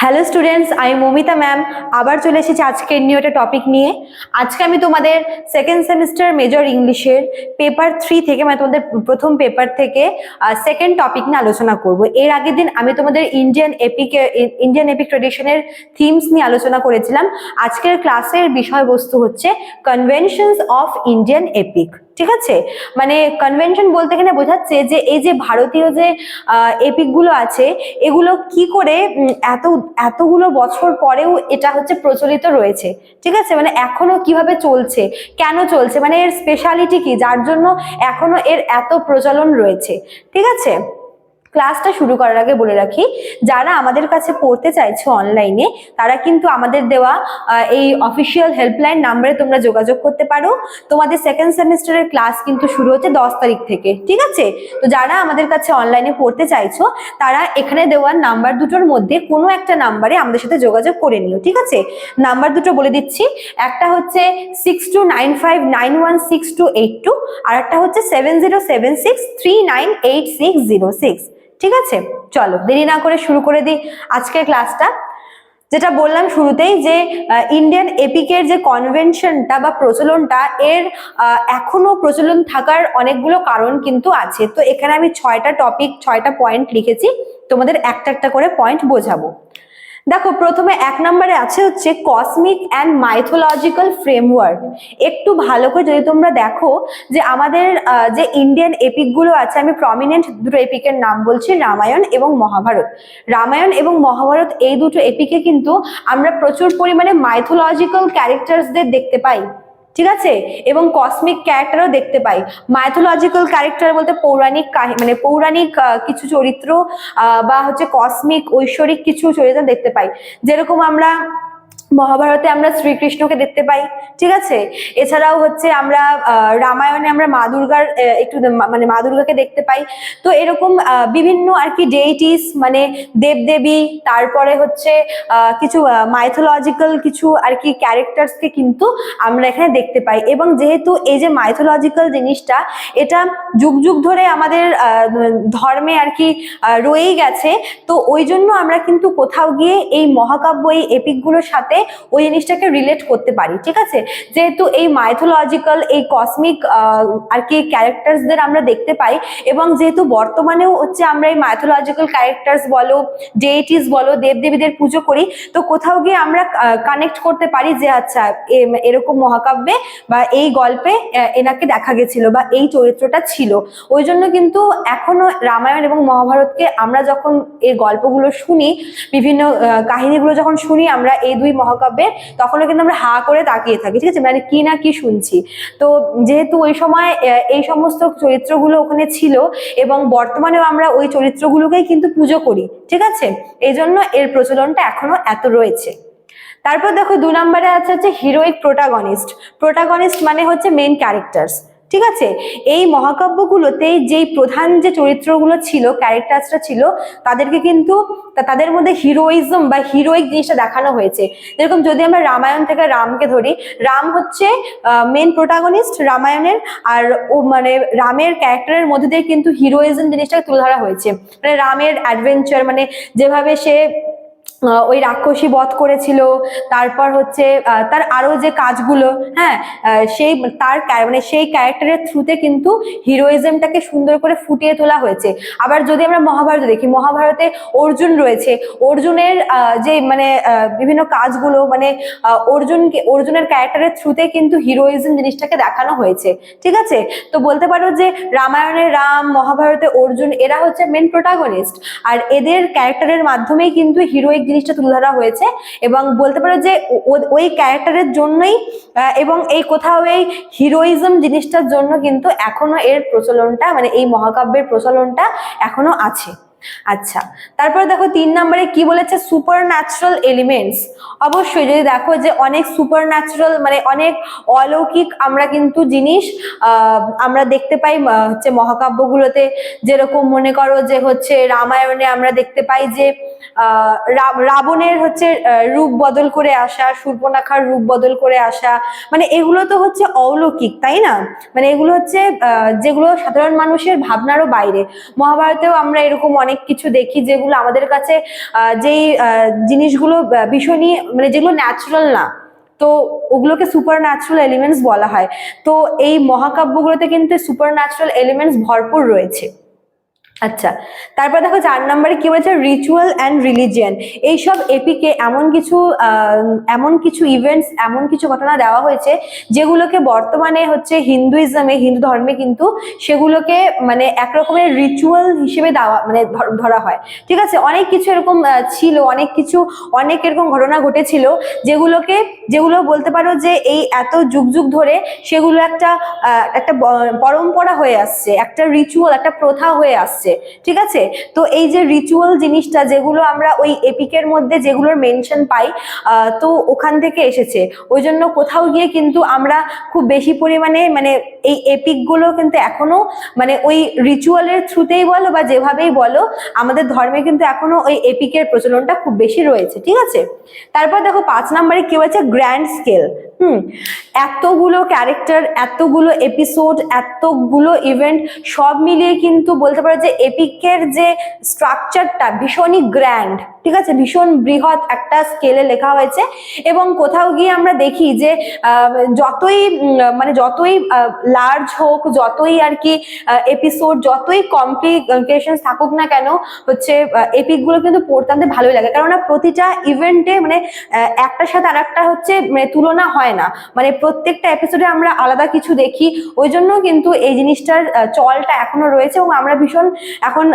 Hello students আমি Momita ma'am আবার চলে এসেছি আজকের নিয়ে একটা টপিক নিয়ে। আজকে আমি তোমাদের সেকেন্ড সেমিস্টার মেজর ইংলিশের পেপার থ্রি থেকে মানে তোমাদের প্রথম পেপার থেকে সেকেন্ড টপিক নিয়ে আলোচনা করব। এর আগের দিন আমি তোমাদের ইন্ডিয়ান এপিক ইন্ডিয়ান এপিক ট্রেডিশনের থিমস নিয়ে আলোচনা করেছিলাম। আজকের ক্লাসের বিষয়বস্তু হচ্ছে কনভেনশনস অফ ইন্ডিয়ান এপিক ঠিক আছে? মানে কনভেনশন বলতে গেলে বোঝাচ্ছে যে এই যে ভারতীয় যে এপিকগুলো আছে, এগুলো কি করে এত, এতগুলো বছর পরেও এটা হচ্ছে প্রচলিত রয়েছে। ঠিক আছে? মানে এখনও কীভাবে চলছে? কেন চলছে? মানে এর স্পেশালিটি কি? যার জন্য এখনও এর এত প্রচলন রয়েছে। ঠিক আছে? ক্লাসটা শুরু করার আগে বলে রাখি, যারা আমাদের কাছে পড়তে চাইছো অনলাইনে তারা কিন্তু আমাদের দেওয়া এই অফিসিয়াল হেল্পলাইন নাম্বারে তোমরা যোগাযোগ করতে পারো। তোমাদের সেকেন্ড সেমিস্টারের ক্লাস কিন্তু শুরু হচ্ছে দশ তারিখ থেকে, ঠিক আছে? তো যারা আমাদের কাছে অনলাইনে পড়তে চাইছো, তারা এখানে দেওয়া নাম্বার দুটোর মধ্যে কোনো একটা নাম্বারে আমাদের সাথে যোগাযোগ করে নিও, ঠিক আছে? নাম্বার দুটো বলে দিচ্ছি, একটা হচ্ছে six two nine five nine one six two eight two আর একটা হচ্ছে seven zero seven six three nine eight six zero six ঠিক আছে? চলো, দেরি না করে শুরু করে দিই আজকের ক্লাসটা। যেটা বললাম শুরুতেই যে ইন্ডিয়ান এপিকের যে কনভেনশনটা বা প্রচলনটা, এর এখনও প্রচলন থাকার অনেকগুলো কারণ কিন্তু আছে। তো এখানে আমি ছয়টা টপিক ছয়টা পয়েন্ট লিখেছি। তোমাদের একটা একটা করে পয়েন্ট বোঝাবো। দেখো, প্রথমে এক নম্বরে আছে হচ্ছে কসমিক অ্যান্ড মাইথোলজিক্যাল ফ্রেমওয়ার্ক একটু ভালো করে যদি তোমরা দেখো যে আমাদের যে ইন্ডিয়ান এপিকগুলো আছে, আমি প্রমিনেন্ট দুটো এপিকের নাম বলছি, রামায়ণ এবং মহাভারত। রামায়ণ এবং মহাভারত এই দুটো এপিকে কিন্তু আমরা প্রচুর পরিমাণে মাইথোলজিক্যাল ক্যারেক্টার্সদের দেখতে পাই। ঠিক আছে? এবং কসমিক ক্যারেক্টারও দেখতে পাই। মাইথোলজিক্যাল ক্যারেক্টার বলতে পৌরাণিক কাহিনী মানে পৌরাণিক কিছু চরিত্র বা হচ্ছে কসমিক ঐশ্বরিক কিছু চরিত্র দেখতে পাই। যেরকম আমরা মহাভারতে আমরা শ্রীকৃষ্ণকে দেখতে পাই, ঠিক আছে? এছাড়াও হচ্ছে আমরা রামায়ণে আমরা মা দুর্গার একটু মানে মা দুর্গাকে দেখতে পাই। তো এরকম বিভিন্ন আর কি ডেইটিস মানে দেবদেবী, তারপরে হচ্ছে কিছু মাইথোলজিক্যাল কিছু আর কি ক্যারেক্টার্সকে কিন্তু আমরা এখানে দেখতে পাই। এবং যেহেতু এই যে মাইথোলজিক্যাল জিনিসটা, এটা যুগ যুগ ধরে আমাদের ধর্মে আর কি রয়েই গেছে। তো ওই জন্য আমরা কিন্তু কোথাও গিয়ে এই মহাকাব্য, এই এপিকগুলোর সাথে ওই জিনিসটাকে রিলেট করতে পারি, ঠিক আছে? যেহেতু এই মাইথোলজিক্যাল এই কসমিক আর কি ক্যারেক্টার্সদের আমরা দেখতে পাই এবং যেহেতু বর্তমানেও হচ্ছে আমরা এই মাইথোলজিক্যাল ক্যারেক্টার্স বলো ডেইটিস বলো, দেবদেবীদের পুজো করি, তো কোথাও গিয়ে আমরা কানেক্ট করতে পারি যে আচ্ছা এরকম মহাকাব্যে বা এই গল্পে এনাকে দেখা গেছিল বা এই চরিত্রটা ছিল। ওই জন্য কিন্তু এখনও রামায়ণ এবং মহাভারতকে আমরা যখন এই গল্পগুলো শুনি, বিভিন্ন কাহিনীগুলো যখন শুনি, আমরা এই দুই মহাকাব্যে, তখনও কিন্তু আমরা হা করে তাকিয়ে থাকি, ঠিক আছে? মানে কি না কি শুনছি? তো যেহেতু ওই সময় এই সমস্ত চরিত্রগুলো ওখানে ছিল এবং বর্তমানেও আমরা ওই চরিত্রগুলোকেই কিন্তু পুজো করি, ঠিক আছে? এই জন্য এর প্রচলনটা এখনও এত রয়েছে। তারপর দেখো দু নম্বরে আছে হচ্ছে হিরোইক প্রোটাগনিস্ট প্রোটাগনিস্ট মানে হচ্ছে মেন ক্যারেক্টার্স ঠিক আছে? এই মহাকাব্যগুলোতে যেই প্রধান যে চরিত্রগুলো ছিল ক্যারেক্টার্সটা ছিল, তাদেরকে কিন্তু তাদের মধ্যে হিরোইজম বা হিরোইক জিনিসটা দেখানো হয়েছে। যেরকম যদি আমরা রামায়ণ থেকে রামকে ধরি, রাম হচ্ছে মেন প্রোটাগনিস্ট রামায়ণের, আর ও মানে রামের ক্যারেক্টারের মধ্যে দিয়ে কিন্তু হিরোইজম জিনিসটাকে তুলে ধরা হয়েছে। মানে রামের অ্যাডভেঞ্চার মানে যেভাবে সে ওই রাক্ষসী বধ করেছিল। তারপর হচ্ছে তার আরও যে কাজগুলো হ্যাঁ সেই, তার মানে সেই ক্যারেক্টারের থ্রুতে কিন্তু হিরোইজমটাকে সুন্দর করে ফুটিয়ে তোলা হয়েছে। আবার যদি আমরা মহাভারত দেখি, মহাভারতে অর্জুন রয়েছে। অর্জুনের যে মানে বিভিন্ন কাজগুলো মানে অর্জুনকে, অর্জুনের ক্যারেক্টারের থ্রুতে কিন্তু হিরোইজম জিনিসটাকে দেখানো হয়েছে। ঠিক আছে? তো বলতে পারো যে, রামায়ণে রাম, মহাভারতে অর্জুন, এরা হচ্ছে মেন প্রোটাগনিস্ট আর এদের ক্যারেক্টারের মাধ্যমেই কিন্তু হিরোইক জিনিসটা তুলে ধরা হয়েছে এবং বলতে পারো যে ওই ক্যারেক্টারের জন্যই এবং এই কোথাও এই হিরোইজম জিনিসটার জন্য কিন্তু এখনও এর প্রচলনটা মানে এই মহাকাব্যের প্রচলনটা এখনও আছে। আচ্ছা তারপরে দেখো তিন নম্বরে কি বলেছে? সুপার ন্যাচারাল এলিমেন্টস অবশ্যই যদি দেখো যে অনেক সুপার ন্যাচারাল মানে অনেক অলৌকিক আমরা কিন্তু জিনিস আমরা দেখতে পাই হচ্ছে মহাকাব্যগুলোতে। যেরকম মনে করো যে হচ্ছে রামায়ণে আমরা দেখতে পাই যে রাবণের হচ্ছে রূপ বদল করে আসা, সূর্পনাখার রূপ বদল করে আসা। মানে এগুলো তো হচ্ছে অলৌকিক, তাই না? মানে এগুলো হচ্ছে যেগুলো সাধারণ মানুষের ভাবনারও বাইরে। মহাভারতেও আমরা এরকম অনেক অনেক কিছু দেখি যেগুলো আমাদের কাছে যেই জিনিসগুলো বিষয় ভীষণই মানে যেগুলো ন্যাচুরাল না। তো ওগুলোকে সুপার ন্যাচুরাল এলিমেন্টস বলা হয়। তো এই মহাকাব্যগুলোতে কিন্তু সুপার ন্যাচুরাল এলিমেন্টস ভরপুর রয়েছে। আচ্ছা তারপর দেখো চার নম্বরে কি বলেছে? রিচুয়াল অ্যান্ড রিলিজিয়ান এইসব এপিকে এমন কিছু এমন কিছু ইভেন্টস এমন কিছু ঘটনা দেওয়া হয়েছে যেগুলোকে বর্তমানে হচ্ছে হিন্দুইজমে, হিন্দু ধর্মে কিন্তু সেগুলোকে মানে এক রকমের রিচুয়াল হিসেবে দেওয়া মানে ধরা হয়। ঠিক আছে? অনেক কিছু এরকম ছিল, অনেক কিছু, অনেক এরকম ঘটনা ঘটেছিল যেগুলোকে, যেগুলো বলতে পারো যে এই এত যুগ যুগ ধরে সেগুলো একটা একটা পরম্পরা হয়ে আসছে, একটা রিচুয়াল একটা প্রথা হয়ে আসছে। ঠিক আছে? তো এই যে রিচুয়াল জিনিসটা যেগুলো আমরা ওই এপিকের মধ্যে যেগুলোর মেনশন পাই তো ওখান থেকে এসেছে। ওই জন্য কোথাও গিয়ে কিন্তু আমরা খুব বেশি পরিমাণে মানে এই এপিকগুলো কিন্তু এখনও মানে ওই রিচুয়ালের থ্রুতেই বলো বা যেভাবেই বলো, আমাদের ধর্মে কিন্তু এখনও ওই এপিকের প্রচলনটা খুব বেশি রয়েছে, ঠিক আছে? তারপর দেখো পাঁচ নম্বরে কি হচ্ছে গ্র্যান্ড স্কেল হুম, এতগুলো ক্যারেক্টার এতগুলো এপিসোড এতগুলো ইভেন্ট সব মিলিয়ে কিন্তু বলতে পারো যে এপিকের যে স্ট্রাকচারটা ভীষণই গ্র্যান্ড ঠিক আছে? ভীষণ বৃহৎ একটা স্কেলে লেখা হয়েছে এবং কোথাও গিয়ে আমরা দেখি যে যতই মানে যতই লার্জ হোক, যতই আর কি এপিসোড যতই কমপ্লিকেশন থাকুক না কেন, হচ্ছে এপিকগুলো কিন্তু পড়তে আমাদের ভালোই লাগে। কেননা প্রতিটা ইভেন্টে মানে একটার সাথে আর একটা হচ্ছে মানে তুলনা হয় না। মানে প্রত্যেকটা এপিসোডে আমরা আলাদা কিছু দেখি। ওই জন্য কিন্তু এই জিনিসটার চলটা এখনও রয়েছে এবং আমরা ভীষণ এখন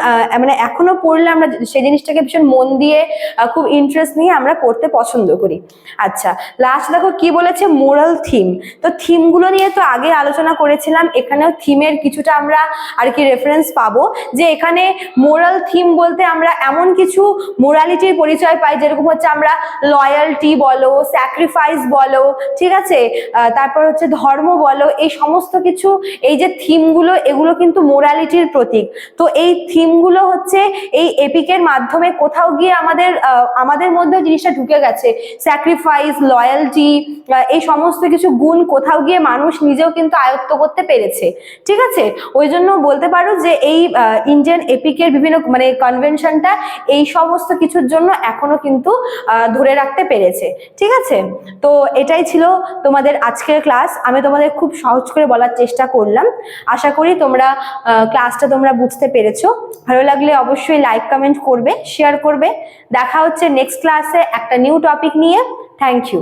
মানে এখনও পড়লে আমরা সেই জিনিসটাকে ভীষণ মন দিয়ে আহ, খুব ইন্টারেস্ট নিয়ে আমরা পড়তে পছন্দ করি। আচ্ছা লাস্ট দেখো কি বলেছে মোরাল থিম তো থিমগুলো নিয়ে তো আগে আলোচনা করেছিলাম এখানেও থিমের কিছুটা আমরা আর কি রেফারেন্স পাবো। যে এখানে মোরাল থিম বলতে আমরা এমন কিছু মোরালিটির পরিচয় পাই যেরকম হচ্ছে আমরা লয়ালটি বলো স্যাক্রিফাইস বলো ঠিক আছে? তারপর হচ্ছে ধর্ম বলো এই সমস্ত কিছু এই যে থিমগুলো এগুলো কিন্তু মোরালিটির প্রতীক। তো এই থিমগুলো হচ্ছে এই এপিকের মাধ্যমে কোথাও গিয়ে আমাদের আমাদের মধ্যে জিনিসটা ঢুকে গেছে। স্যাক্রিফাইস লয়ালটি এই সমস্ত কিছু গুণ কোথাও গিয়ে মানুষ নিজেও কিন্তু আয়ত্ত করতে পেরেছে। ঠিক আছে? ওই জন্য বলতে পারো যে এই ইন্ডিয়ান এপিকের বিভিন্ন মানে কনভেনশনটা এই সমস্ত কিছুর জন্য এখনও কিন্তু ধরে রাখতে পেরেছে। ঠিক আছে? তো এটাই ছিল তোমাদের আজকের ক্লাস আমি তোমাদের খুব সহজ করে বলার চেষ্টা করলাম। আশা করি তোমরা ক্লাসটা তোমরা বুঝতে পেরেছ। ভালো লাগলে অবশ্যই লাইক কমেন্ট করবে শেয়ার করবে। দেখা হচ্ছে নেক্সট ক্লাসে একটা নিউ টপিক নিয়ে। Thank you